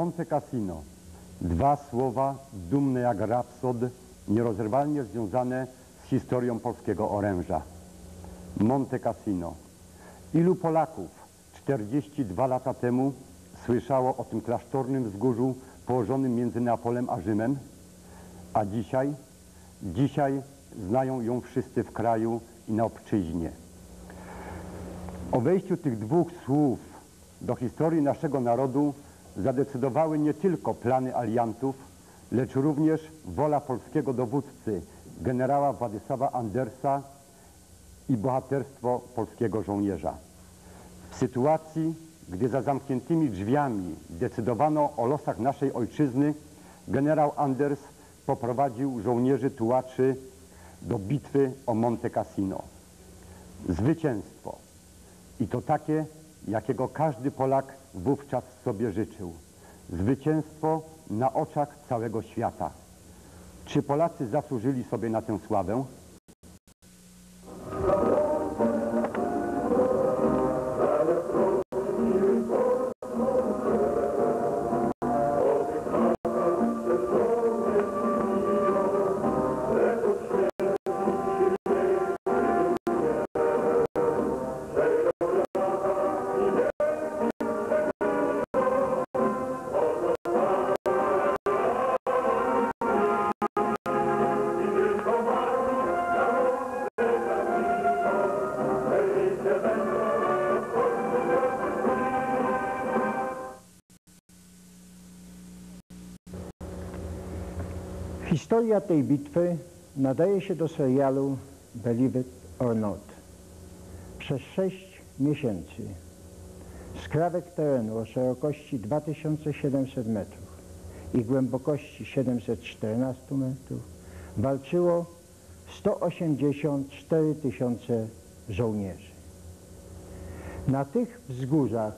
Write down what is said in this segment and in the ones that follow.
Monte Cassino. Dwa słowa dumne jak rapsod, nierozerwalnie związane z historią polskiego oręża. Monte Cassino. Ilu Polaków 42 lata temu słyszało o tym klasztornym wzgórzu położonym między Neapolem a Rzymem? A dzisiaj? Dzisiaj znają ją wszyscy w kraju i na obczyźnie. O wejściu tych dwóch słów do historii naszego narodu zadecydowały nie tylko plany aliantów, lecz również wola polskiego dowódcy, generała Władysława Andersa i bohaterstwo polskiego żołnierza. W sytuacji, gdy za zamkniętymi drzwiami decydowano o losach naszej ojczyzny, generał Anders poprowadził żołnierzy tułaczy do bitwy o Monte Cassino. Zwycięstwo. I to takie, jakiego każdy Polak wówczas sobie życzył. Zwycięstwo na oczach całego świata. Czy Polacy zasłużyli sobie na tę sławę? Historia tej bitwy nadaje się do serialu Believe It or Not. Przez sześć miesięcy skrawek terenu o szerokości 2700 metrów i głębokości 714 metrów walczyło 184 tysiące żołnierzy. Na tych wzgórzach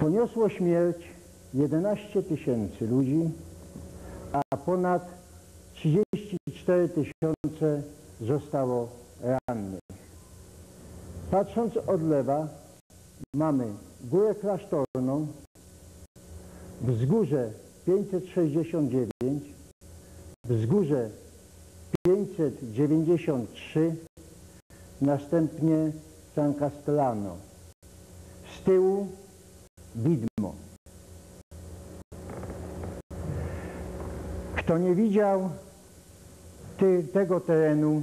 poniosło śmierć 11 tysięcy ludzi, a ponad 34 tysiące zostało rannych. Patrząc od lewa mamy Górę Klasztorną, wzgórze 569, wzgórze 593, następnie San Castellano. Z tyłu widmo. Kto nie widział ty, tego terenu,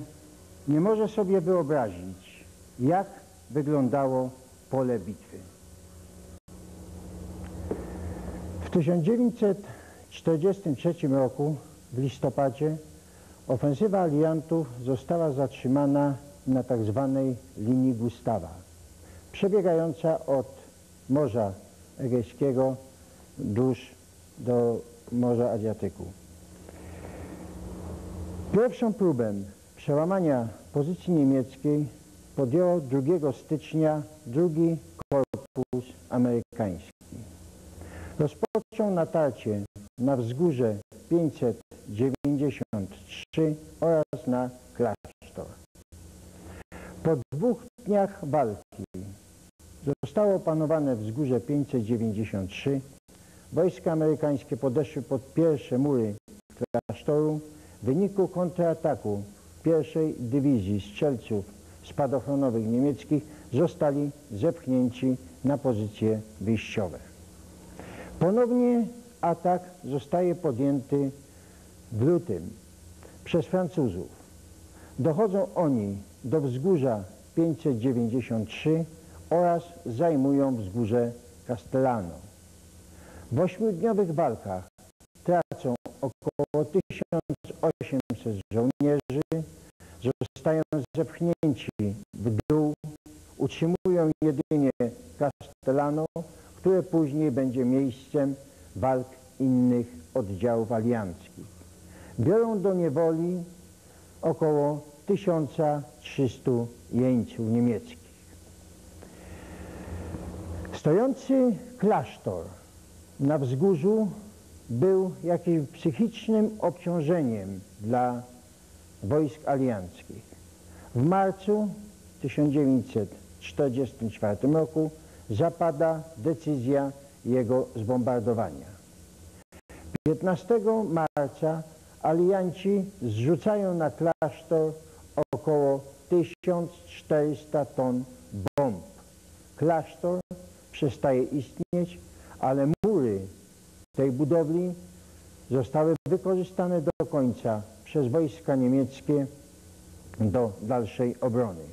nie może sobie wyobrazić, jak wyglądało pole bitwy. W 1943 roku w listopadzie ofensywa aliantów została zatrzymana na tak zwanej linii Gustawa, przebiegająca od Morza Egejskiego wzdłuż do Morza Adriatyku. Pierwszą próbę przełamania pozycji niemieckiej podjęło 2 stycznia drugi korpus amerykański. Rozpoczął natarcie na wzgórze 593 oraz na klasztor. Po dwóch dniach walki zostało opanowane wzgórze 593. Wojska amerykańskie podeszły pod pierwsze mury klasztoru. W wyniku kontrataku pierwszej dywizji strzelców spadochronowych niemieckich zostali zepchnięci na pozycje wyjściowe. Ponownie atak zostaje podjęty w lutym przez Francuzów. Dochodzą oni do wzgórza 593 oraz zajmują wzgórze Castellano. W ośmiodniowych walkach tracą około 1800 żołnierzy, zostają zepchnięci w dół, utrzymują jedynie Castellano, które później będzie miejscem walk innych oddziałów alianckich. Biorą do niewoli około 1300 jeńców niemieckich. Stojący klasztor na wzgórzu był jakimś psychicznym obciążeniem dla wojsk alianckich. W marcu 1944 roku zapada decyzja jego zbombardowania. 15 marca alianci zrzucają na klasztor około 1400 ton bomb. Klasztor przestaje istnieć, ale mury tej budowli zostały wykorzystane do końca przez wojska niemieckie do dalszej obrony.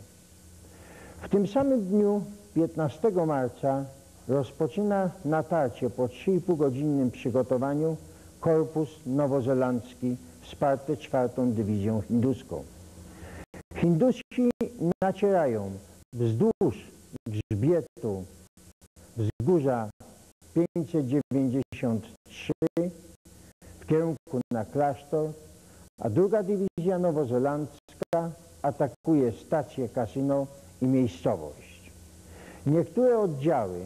W tym samym dniu, 15 marca, rozpoczyna natarcie po 3,5 godzinnym przygotowaniu Korpus Nowozelandzki wsparty czwartą dywizją hinduską. Hindusi nacierają wzdłuż grzbietu wzgórza 593 w kierunku na klasztor, a druga dywizja nowozelandzka atakuje stację kasyno i miejscowość. Niektóre oddziały,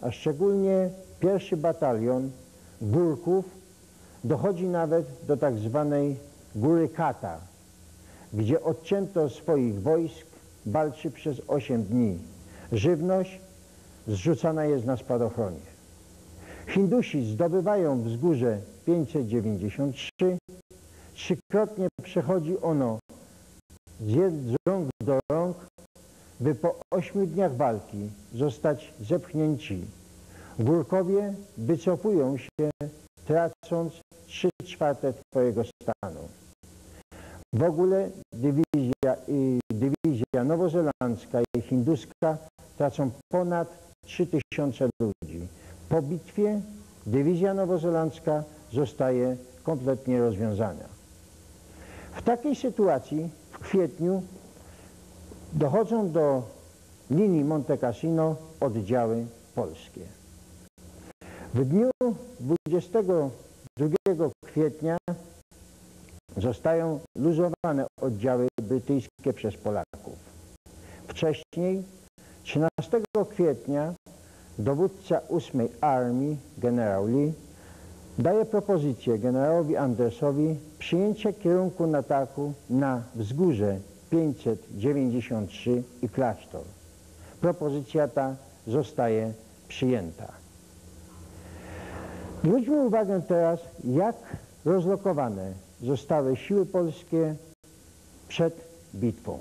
a szczególnie pierwszy batalion Górków dochodzi nawet do tak zwanej Góry Kata, gdzie odcięto swoich wojsk, walczy przez 8 dni. Żywność zrzucana jest na spadochronie. Hindusi zdobywają wzgórze 593. Trzykrotnie przechodzi ono z rąk do rąk, by po ośmiu dniach walki zostać zepchnięci. Górkowie wycofują się, tracąc trzy czwarte swojego stanu. W ogóle dywizja, i dywizja nowozelandzka i hinduska tracą ponad 3000 ludzi. Po bitwie dywizja nowozelandzka zostaje kompletnie rozwiązana. W takiej sytuacji w kwietniu dochodzą do linii Monte Cassino oddziały polskie. W dniu 22 kwietnia zostają luzowane oddziały brytyjskie przez Polaków. Wcześniej, 13 kwietnia, dowódca 8 Armii, generał Lee, daje propozycję generałowi Andersowi przyjęcia kierunku ataku na wzgórze 593 i klasztor. Propozycja ta zostaje przyjęta. Zwróćmy uwagę teraz, jak rozlokowane zostały siły polskie przed bitwą.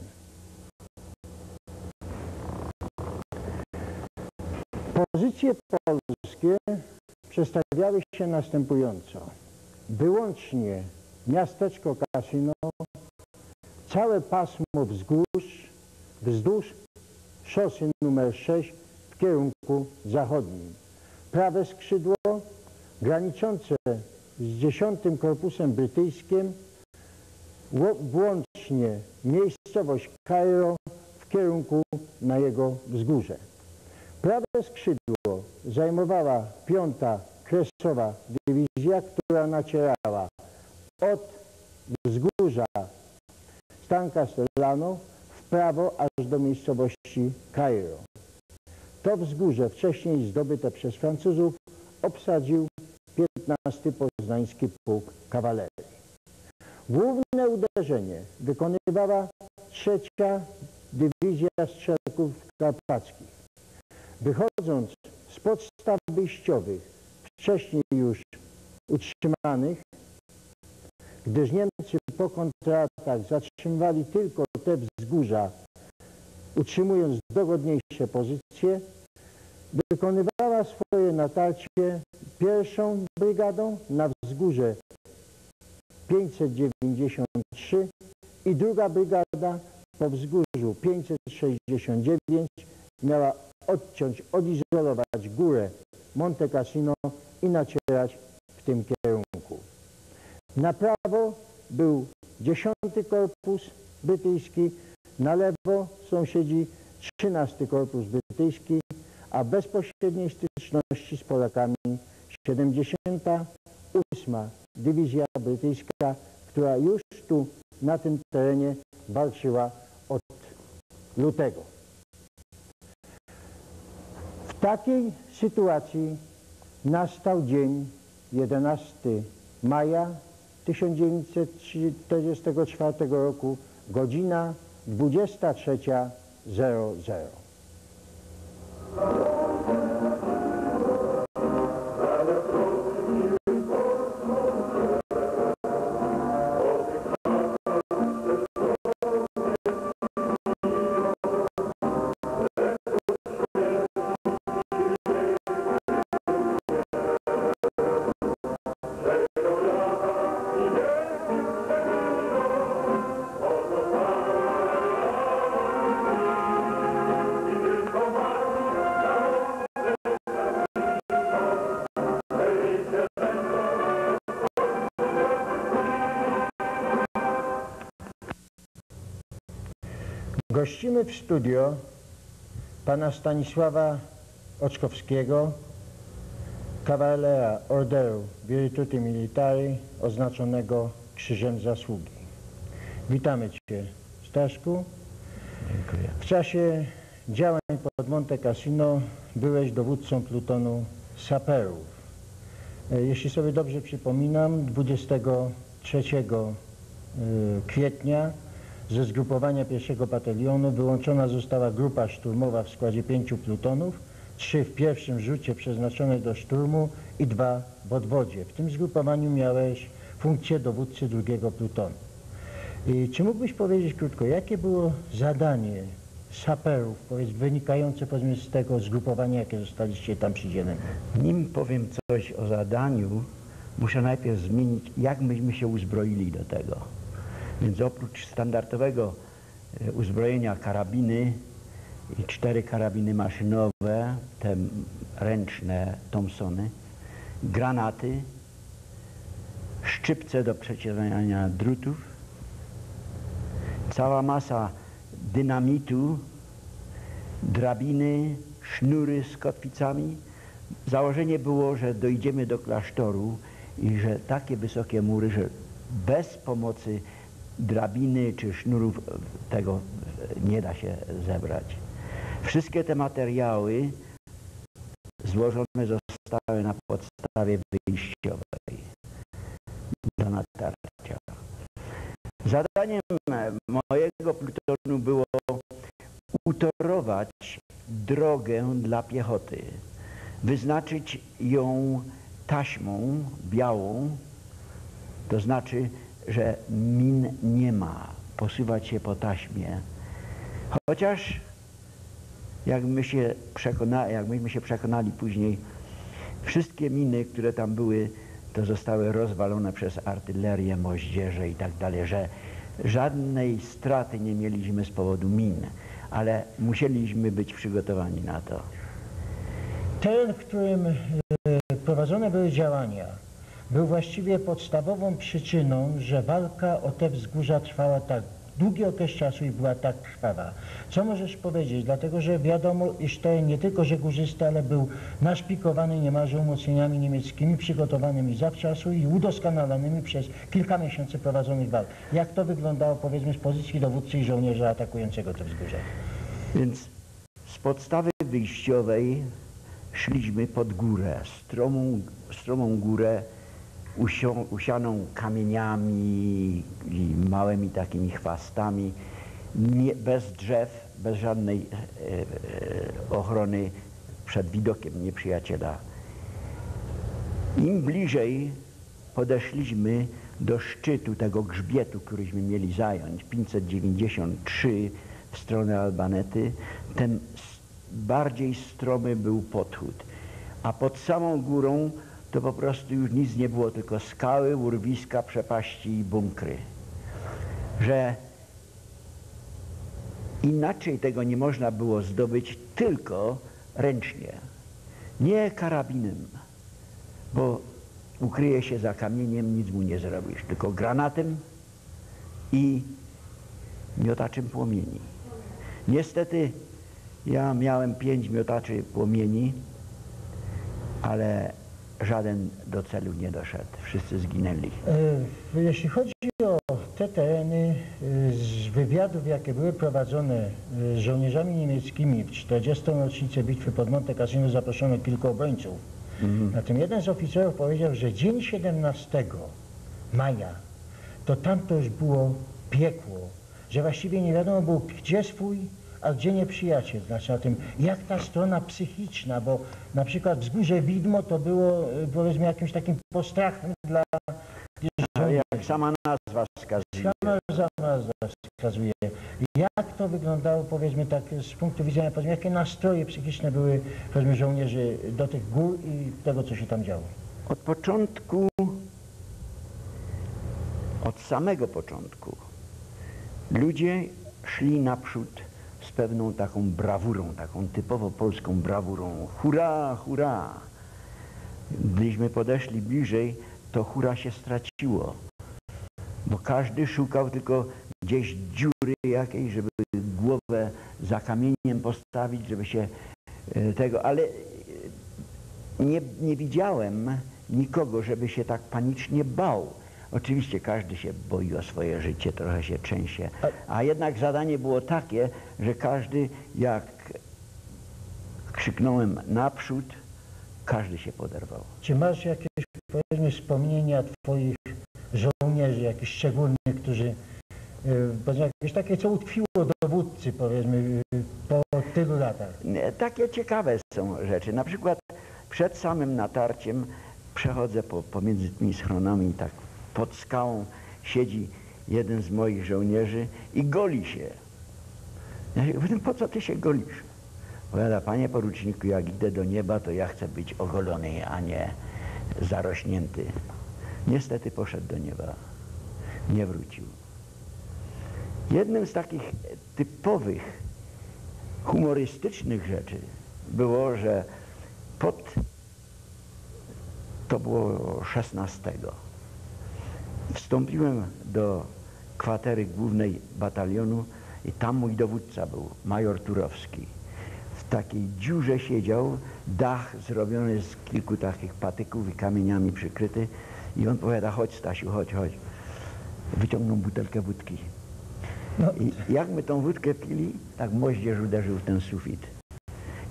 Pozycje polskie przedstawiały się następująco. Wyłącznie miasteczko Casino, całe pasmo wzgórz, wzdłuż szosy numer 6 w kierunku zachodnim. Prawe skrzydło graniczące z 10 Korpusem Brytyjskim, włącznie miejscowość Kairo w kierunku na jego wzgórze. Prawe skrzydło zajmowała piąta kresowa dywizja, która nacierała od wzgórza Stanka Stellano w prawo aż do miejscowości Kairo. To wzgórze wcześniej zdobyte przez Francuzów obsadził 15 Poznański Pułk Kawalerii. Główne uderzenie wykonywała trzecia Dywizja Strzelków Karpackich. Wychodząc z podstaw wyjściowych, wcześniej już utrzymanych, gdyż Niemcy po kontratach zatrzymywali tylko te wzgórza, utrzymując dogodniejsze pozycje, wykonywała swoje natarcie pierwszą brygadą na wzgórze 593 i druga brygada po wzgórzu 569 miała odciąć, odizolować górę Monte Cassino i nacierać w tym kierunku. Na prawo był 10 Korpus Brytyjski, na lewo sąsiedzi 13 Korpus Brytyjski, a bezpośredniej styczności z Polakami 78 Dywizja Brytyjska, która już tu na tym terenie walczyła od lutego takiej sytuacji nastał dzień 11 maja 1944 roku, godzina 23.00. Gościmy w studio pana Stanisława Oczkowskiego, kawalera Orderu Virtuti Militari oznaczonego Krzyżem Zasługi. Witamy Cię, Staszku. Dziękuję. W czasie działań pod Monte Cassino byłeś dowódcą plutonu saperów. E, Jeśli sobie dobrze przypominam, 23 e, kwietnia ze zgrupowania pierwszego batalionu wyłączona została grupa szturmowa w składzie pięciu plutonów, trzy w pierwszym rzucie przeznaczone do szturmu i dwa w odwodzie. W tym zgrupowaniu miałeś funkcję dowódcy drugiego plutonu. I czy mógłbyś powiedzieć krótko, jakie było zadanie saperów, powiedz, wynikające powiedzmy z tego zgrupowania, jakie zostaliście tam przydzieleni? Nim powiem coś o zadaniu, muszę najpierw zmienić, jak myśmy się uzbroili do tego. Więc oprócz standardowego e, uzbrojenia karabiny i cztery karabiny maszynowe, te ręczne Thompsony, granaty, szczypce do przecierania drutów, cała masa dynamitu, drabiny, sznury z kotwicami. Założenie było, że dojdziemy do klasztoru i że takie wysokie mury, że bez pomocy drabiny czy sznurów tego nie da się zebrać. Wszystkie te materiały złożone zostały na podstawie wyjściowej do natarcia. Zadaniem mojego plutonu było utorować drogę dla piechoty, wyznaczyć ją taśmą białą, to znaczy, że min nie ma, posuwać się po taśmie. Chociaż jak my się przekona, jak myśmy się przekonali później, wszystkie miny, które tam były, to zostały rozwalone przez artylerię, moździerze i tak dalej, że żadnej straty nie mieliśmy z powodu min, ale musieliśmy być przygotowani na to. Teren, w którym e, prowadzone były działania, był właściwie podstawową przyczyną, że walka o te wzgórza trwała tak długi okres czasu i była tak krwawa. Co możesz powiedzieć? Dlatego, że wiadomo, iż teren nie tylko, że górzysty, ale był naszpikowany niemalże umocnieniami niemieckimi, przygotowanymi zawczasu i udoskonalonymi przez kilka miesięcy prowadzonych walk. Jak to wyglądało, powiedzmy, z pozycji dowódcy i żołnierza atakującego te wzgórza? Więc z podstawy wyjściowej szliśmy pod górę, stromą, stromą górę usio, usianą kamieniami i małymi takimi chwastami, nie, bez drzew, bez żadnej e, e, ochrony przed widokiem nieprzyjaciela. Im bliżej podeszliśmy do szczytu tego grzbietu, któryśmy mieli zająć, 593 w stronę Albanety, s- bardziej stromy był podchód. A pod samą górą to po prostu już nic nie było, tylko skały, urwiska, przepaści i bunkry. Że inaczej tego nie można było zdobyć tylko ręcznie, nie karabinem, bo ukryje się za kamieniem, nic mu nie zrobisz, tylko granatem i miotaczem płomieni. Niestety ja miałem pięć miotaczy płomieni, ale żaden do celu nie doszedł. Wszyscy zginęli. E, Jeśli chodzi o te tereny, e, z wywiadów, jakie były prowadzone e, z żołnierzami niemieckimi w 40. rocznicę bitwy pod Monte Cassino zaproszono kilku obrońców. Na tym jeden z oficerów powiedział, że dzień 17 maja to tam to już było piekło, że właściwie nie wiadomo było gdzie swój, a gdzie nieprzyjaciel. Znaczy na tym, jak ta strona psychiczna, bo na przykład wzgórze Widmo to było e, powiedzmy jakimś takim postrachem dla jak sama nazwa wskazuje. Sama nazwa wskazuje. Jak to wyglądało, powiedzmy tak, z punktu widzenia, powiedzmy, jakie nastroje psychiczne były, powiedzmy, żołnierzy do tych gór i tego, co się tam działo? Od początku, od samego początku, ludzie szli naprzód pewną taką brawurą, taką typowo polską brawurą. Hurra, hurra! Gdyśmy podeszli bliżej, to hura się straciło, bo każdy szukał tylko gdzieś dziury jakiejś, żeby głowę za kamieniem postawić, żeby się e, tego, ale nie, nie widziałem nikogo, żeby się tak panicznie bał. Oczywiście każdy się boi o swoje życie, trochę się trzęsie, a jednak zadanie było takie, że każdy jak krzyknąłem naprzód, każdy się poderwał. Czy masz jakieś, powiedzmy, wspomnienia twoich żołnierzy, jakichś szczególnych, którzy, e, jakieś takie, co utkwiło dowódcy, powiedzmy, e, po tylu latach? Nie, Takie ciekawe są rzeczy. Na przykład przed samym natarciem przechodzę po, pomiędzy tymi schronami, tak pod skałą siedzi jeden z moich żołnierzy i goli się. Ja się pytam, po co ty się golisz? Powiada, panie poruczniku, jak idę do nieba, to ja chcę być ogolony, a nie zarośnięty. Niestety poszedł do nieba. Nie wrócił. Jednym z takich typowych, humorystycznych rzeczy było, że pod to było 16. Wstąpiłem do kwatery głównej batalionu i tam mój dowódca był, major Turowski. W takiej dziurze siedział, dach zrobiony z kilku takich patyków i kamieniami przykryty i on powiada, chodź Stasiu, chodź, chodź. Wyciągnął butelkę wódki. No, I jak my tą wódkę pili, tak moździerz uderzył w ten sufit.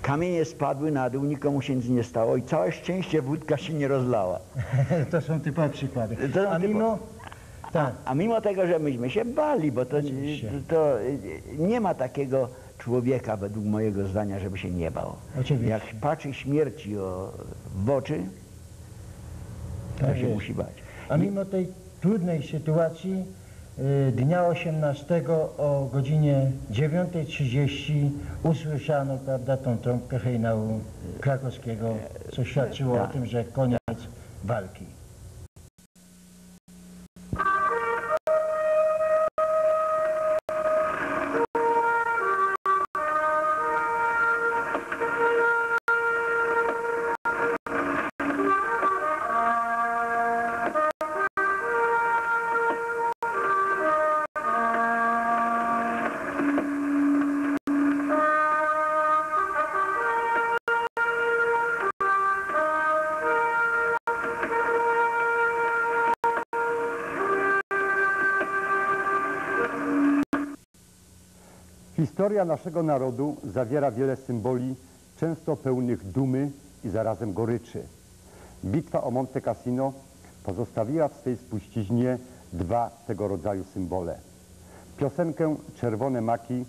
Kamienie spadły na dół, nikomu się nic nie stało i całe szczęście wódka się nie rozlała. to są typowe przykłady. To A mimo, tak, A mimo tego, że myśmy się bali, bo to, Oczywiście. to nie ma takiego człowieka według mojego zdania, żeby się nie bał. Oczywiście. Jak patrzy śmierci o, w oczy, to Tak się jest. musi bać. a mimo tej trudnej sytuacji y, dnia 18 o godzinie 9.30 usłyszano, prawda, tą trąbkę hejnału krakowskiego, co świadczyło o Tak. tym, że koniec walki. Historia naszego narodu zawiera wiele symboli, często pełnych dumy i zarazem goryczy. Bitwa o Monte Cassino pozostawiła w swej spuściźnie dwa tego rodzaju symbole. Piosenkę Czerwone Maki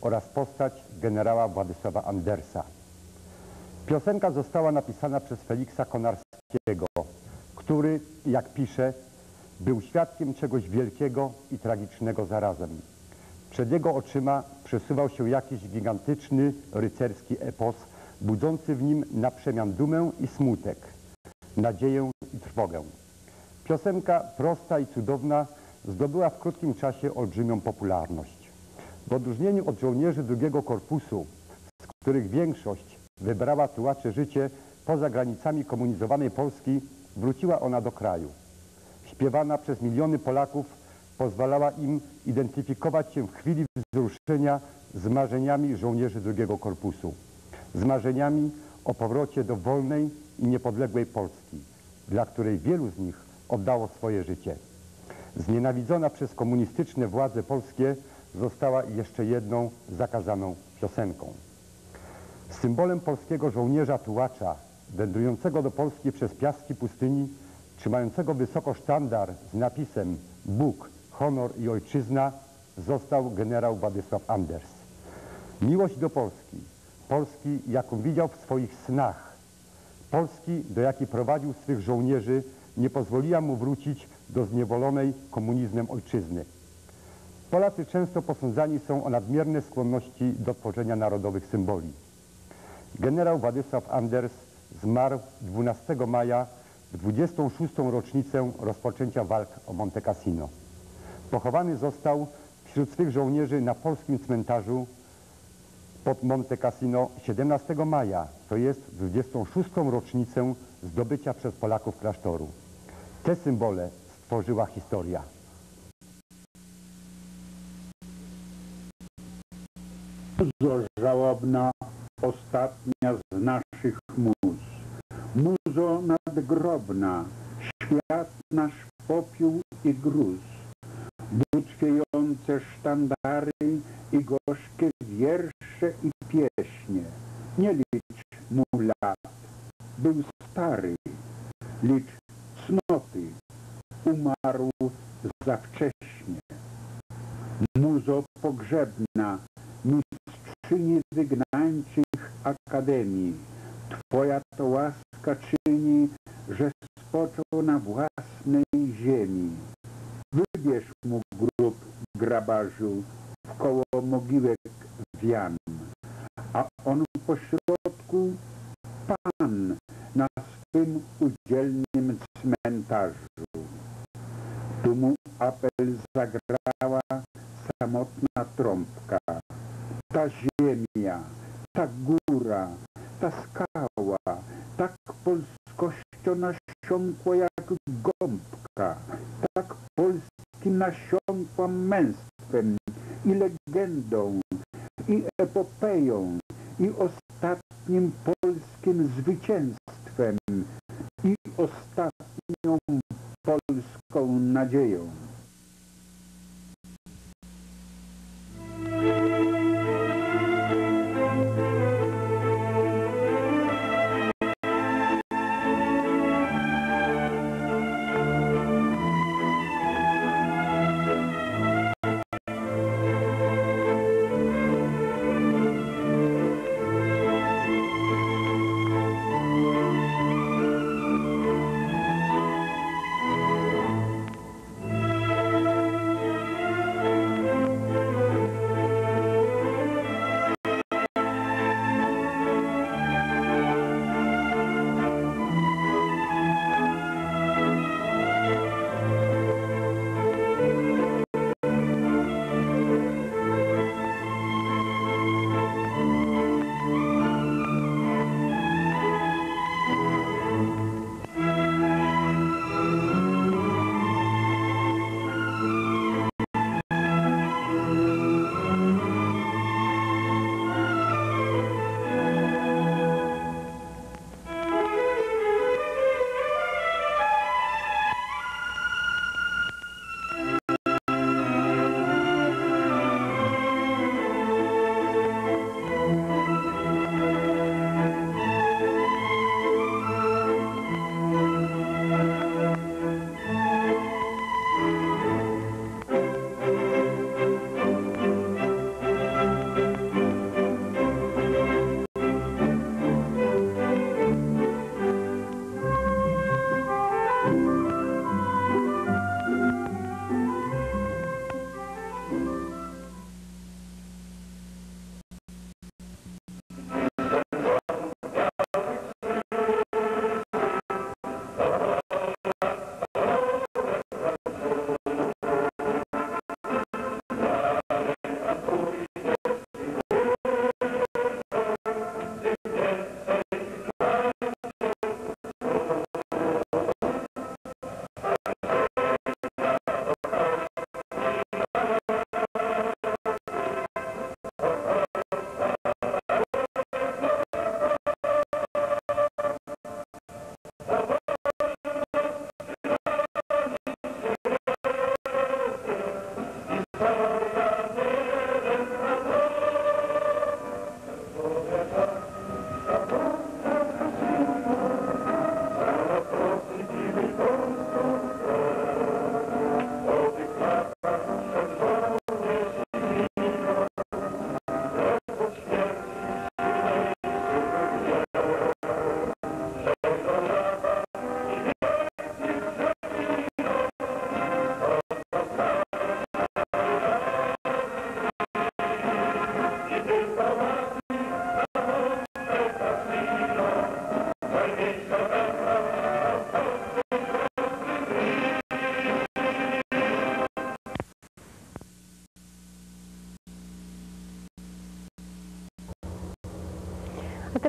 oraz postać generała Władysława Andersa. Piosenka została napisana przez Feliksa Konarskiego, który, jak pisze, był świadkiem czegoś wielkiego i tragicznego zarazem. Przed jego oczyma przesuwał się jakiś gigantyczny rycerski epos, budzący w nim na przemian dumę i smutek, nadzieję i trwogę. Piosenka prosta i cudowna zdobyła w krótkim czasie olbrzymią popularność. W odróżnieniu od żołnierzy drugiego korpusu, z których większość wybrała tułacze życie poza granicami komunizowanej Polski, wróciła ona do kraju. Śpiewana przez miliony Polaków pozwalała im identyfikować się w chwili wzruszenia z marzeniami żołnierzy drugiego korpusu. Z marzeniami o powrocie do wolnej i niepodległej Polski, dla której wielu z nich oddało swoje życie. Znienawidzona przez komunistyczne władze polskie została jeszcze jedną zakazaną piosenką. Symbolem polskiego żołnierza tułacza, wędrującego do Polski przez piaski pustyni, trzymającego wysoko sztandar z napisem Bóg, honor i ojczyzna, został generał Władysław Anders. Miłość do Polski, Polski, jaką widział w swoich snach, Polski, do jakiej prowadził swych żołnierzy, nie pozwoliła mu wrócić do zniewolonej komunizmem ojczyzny. Polacy często posądzani są o nadmierne skłonności do tworzenia narodowych symboli. Generał Władysław Anders zmarł 12 maja w 26. rocznicę rozpoczęcia walk o Monte Cassino. Pochowany został wśród swych żołnierzy na polskim cmentarzu pod Monte Cassino 17 maja, to jest w 26. rocznicę zdobycia przez Polaków klasztoru. Te symbole stworzyła historia. Muzo żałobna, ostatnia z naszych muz. Muzo nadgrobna, świat nasz popiół i gruz. Butwiejące sztandary i gorzkie wiersze i pieśnie. Nie licz mu lat, był stary, licz cnoty, umarł za wcześnie. Muzo pogrzebna, mistrzyni wygnańczych akademii, Twoja to łaska czyni, że spoczął na własnej ziemi. Wybierz grabarzu koło mogiłek wian, a on pośrodku Pan na swym udzielnym cmentarzu. Tu mu apel zagrała samotna trąbka. Ta ziemia, ta góra, ta skała, tak polskością nasiąkła jak gąbka, polskim nasiąkła męstwem i legendą, i epopeją, i ostatnim polskim zwycięstwem, i ostatnią polską nadzieją.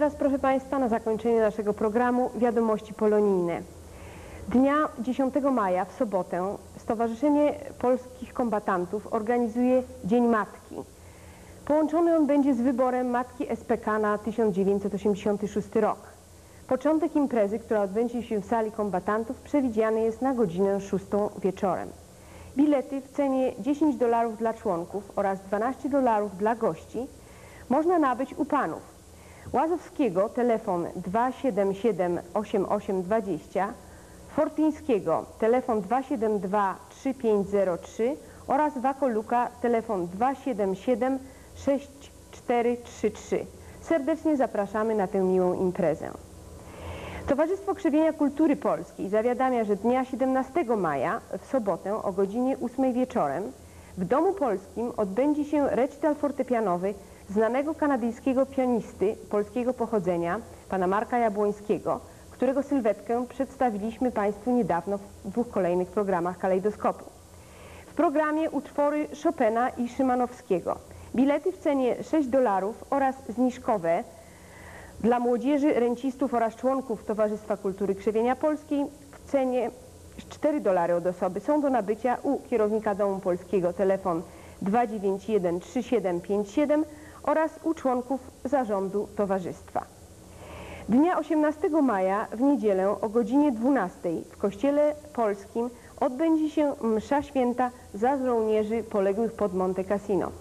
Teraz, proszę Państwa, na zakończenie naszego programu wiadomości polonijne. Dnia 10 maja w sobotę Stowarzyszenie Polskich Kombatantów organizuje Dzień Matki. Połączony on będzie z wyborem matki SPK na 1986 rok. Początek imprezy, która odbędzie się w sali kombatantów, przewidziany jest na godzinę 6 wieczorem. Bilety w cenie 10 dolarów dla członków oraz 12 dolarów dla gości można nabyć u panów. Łazowskiego telefon 277 8820, Fortyńskiego telefon 272 3503 oraz Wakoluka telefon 277 6433. Serdecznie zapraszamy na tę miłą imprezę. Towarzystwo Krzewienia Kultury Polskiej zawiadamia, że dnia 17 maja w sobotę o godzinie 8 wieczorem w Domu Polskim odbędzie się recital fortepianowy znanego kanadyjskiego pianisty polskiego pochodzenia, pana Marka Jabłońskiego, którego sylwetkę przedstawiliśmy Państwu niedawno w dwóch kolejnych programach Kalejdoskopu. W programie utwory Chopina i Szymanowskiego. Bilety w cenie 6 dolarów oraz zniżkowe dla młodzieży, rencistów oraz członków Towarzystwa Kultury Krzewienia Polskiej w cenie 4 dolary od osoby są do nabycia u kierownika Domu Polskiego telefon 291 3757 oraz u członków zarządu towarzystwa. Dnia 18 maja w niedzielę o godzinie 12 w Kościele Polskim odbędzie się msza święta za żołnierzy poległych pod Monte Cassino.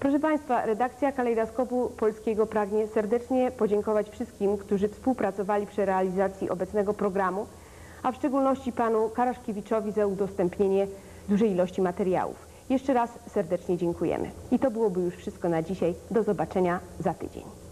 Proszę Państwa, redakcja Kalejdoskopu Polskiego pragnie serdecznie podziękować wszystkim, którzy współpracowali przy realizacji obecnego programu, a w szczególności panu Karaszkiewiczowi za udostępnienie dużej ilości materiałów. Jeszcze raz serdecznie dziękujemy. I to byłoby już wszystko na dzisiaj. Do zobaczenia za tydzień.